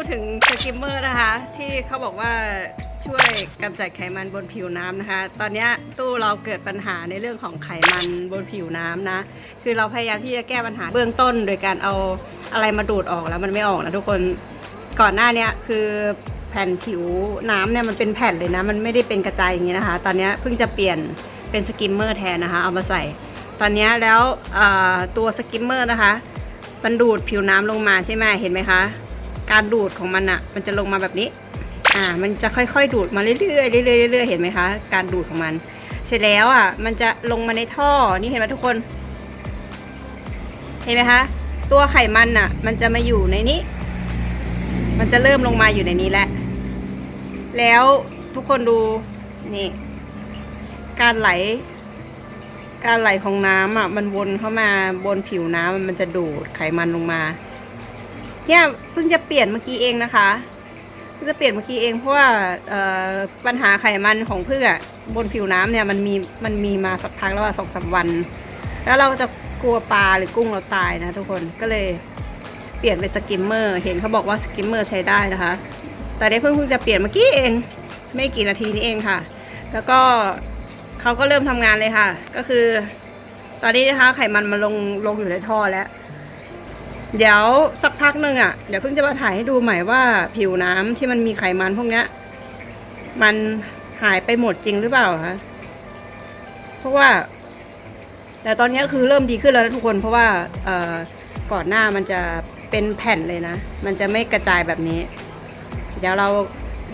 พูดถึงสกิมเมอร์นะคะ ที่เขาบอกว่าช่วยกำจัดไขมันบนผิวน้ำนะคะ ตอนนี้ตู้เราเกิดปัญหาในเรื่องของไขมันบนผิวน้ำนะ คือเราพยายามที่จะแก้ปัญหาเบื้องต้น โดยการเอาอะไรมาดูดออกแล้วมันไม่ออกนะทุกคนก่อนหน้านี้คือแผ่นผิวน้ำเนี่ยมันเป็นแผ่นเลยนะ มันไม่ได้เป็นกระจายอย่างนี้นะคะ ตอนนี้เพิ่งจะเปลี่ยนเป็นสกิมเมอร์แทนนะคะ เอามาใส่ ตอนนี้แล้วตัวสกิมเมอร์นะคะมันดูดผิวน้ำลงมาใช่ไหมเห็นไหมคะ การดูดของมันอะ่ะมันจะลงมาแบบนี้ อ่า มันจะค่อยๆ ดูดมาเรื่อยๆเรื่อยๆเรื่อยๆเห็นไหมคะ การดูดของมัน เสร็จแล้วอะ มันจะลงมาในท่อ นี่เห็นไหมทุกคน เห็นไหมคะ ตัวไขมันอะ มันจะมาอยู่ในนี้ มันจะเริ่มลงมาอยู่ในนี้แล้วแล้วทุกคนดู นี่ การไหล การไหลของน้ำอะ มันวนเข้ามาบนผิวน้ำมันจะดูดไขมันลงมา เนี่ยเพิ่งจะเปลี่ยนเมื่อกี้เองนะคะเพิ่งจะเปลี่ยนเมื่อกี้เองเพราะว่าปัญหาไขมันของเพื่อบนผิวน้ำเนี่ยมันมีมันมีมาสักพักแล้วสองสามวัน แล้วเราจะกลัวปลาหรือกุ้งเราตายนะทุกคนก็เลยเปลี่ยนเป็นสกิมเมอร์เห็นเขาบอกว่าสกิมเมอร์ใช้ได้นะคะ แต่ได้เพิ่งเพิ่งจะเปลี่ยนเมื่อกี้เอง ไม่กี่นาทีนี้เองค่ะ แล้วก็เขาก็เริ่มทำงานเลยค่ะ ก็คือ ตอนนี้นะคะไขมันมันลงลงอยู่ในท่อแล้ว เดี๋ยวสักพักหนึ่งอะ เดี๋ยวเพิ่งจะมาถ่ายให้ดูใหม่ว่าผิวน้ำที่มันมีไขมันพวกเนี้ย มันหายไปหมดจริงหรือเปล่าคะเพราะว่า แต่ตอนนี้คือเริ่มดีขึ้นแล้วนะทุกคน เพราะว่าเอ่อก่อนหน้ามันจะเป็นแผ่นเลยนะ มันจะไม่กระจายแบบนี้ เดี๋ยวเรา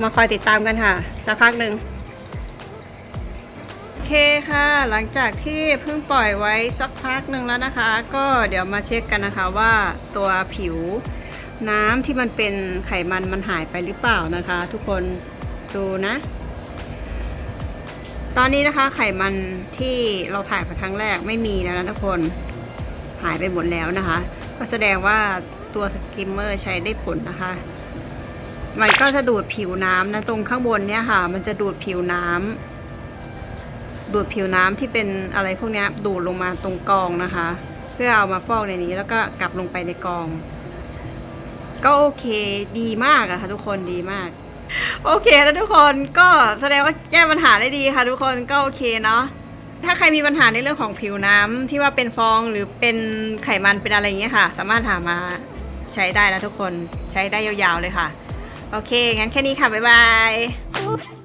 มาคอยติดตามกันค่ะ สักพักหนึ่ง เคค่ะ หลังจากที่เพิ่งปล่อยไว้สักพักหนึ่งแล้วนะคะ ก็เดี๋ยวมาเช็คกันนะคะว่าตัวผิวน้ำที่มันเป็นไขมันมันหายไปหรือเปล่านะคะ ทุกคนดูนะ ตอนนี้นะคะไขมันที่เราถ่ายไปครั้งแรกไม่มีแล้วนะทุกคนหายไปหมดแล้วนะคะ ก็แสดงว่าตัวสกิมเมอร์ใช้ได้ผลนะคะ มันก็จะดูดผิวน้ำนะตรงข้างบนเนี่ยค่ะ มันจะดูดผิวน้ำ ดูดผิวน้ำที่เป็นอะไรพวกนี้ดูดลงมาตรงกองนะคะ เพื่อเอามาฟอกในนี้แล้วก็กลับลงไปในกอง ก็โอเคดีมากอะค่ะ ทุกคนดีมาก โอเคแล้วทุกคนก็แสดงว่าแก้ปัญหาได้ดีค่ะ ทุกคนก็โอเคเนาะถ้าใครมีปัญหาในเรื่องของผิวน้ำที่ว่าเป็นฟองหรือเป็นไขมันเป็นอะไรอย่างเงี้ยค่ะ สามารถหามาใช้ได้นะทุกคนใช้ได้ยาวๆเลยค่ะ โอเค งั้นแค่นี้ค่ะ บ๊ายบาย